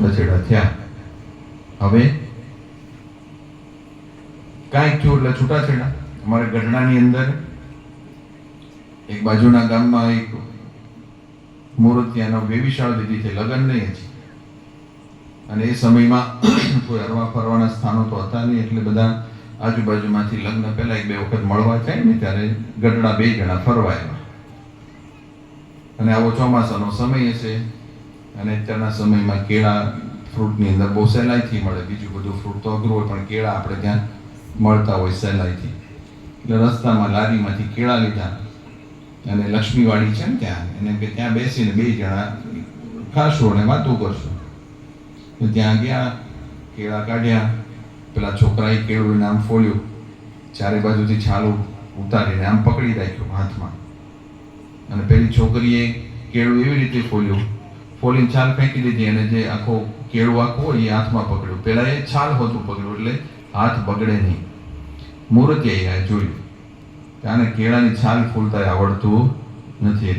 છૂટાછેડા થયા. હવે કાંઈક થયું એટલે છૂટાછેડા. અમારે ગઢડાની અંદર એક બાજુના ગામમાં એક મૂર્તિયાનો વેવિશાળ વિધિ છે, લગ્ન નહીં હજી. અને એ સમયમાં કોઈ હરવા ફરવાના સ્થાનો તો હતા નહીં, એટલે બધા આજુબાજુમાંથી લગ્ન પહેલા એક બે વખત મળવા જાય ને ત્યારે ગઢડા બે જણા ફરવા આવ્યા. અને આવો ચોમાસાનો સમય હશે. અને અત્યારના સમયમાં કેળા ફ્રૂટની અંદર બહુ સહેલાઈથી મળે. બીજું બધું ફ્રૂટ તો અઘરું હોય, પણ કેળા આપણે ત્યાં મળતા હોય સહેલાઈથી. એટલે રસ્તામાં લારીમાંથી કેળા લીધા. અને લક્ષ્મીવાડી છે ને ત્યાં, એને કે ત્યાં બેસીને બે જણા ખાશો અને વાતો કરશો. ત્યાં ગયા, કેળા કાઢ્યા. પેલા છોકરાએ કેળું આમ ફોલ્યું. ચારે બાજુથી છાલું ઉતારીને આમ પકડી રાખ્યું હાથમાં. અને પેલી છોકરીએ કેળું એવી રીતે ફોલ્યું ફોલીને છાલ ફેંકી દીધી અને જે આખો કેળું આખું એ હાથમાં પકડ્યું. પેલા એ છાલ હોતું પકડ્યું, એટલે હાથ બગડે નહીં. મૂર્તિએ જોયું. આને કેળાની છાલ ફૂલતા આવડતું નથી.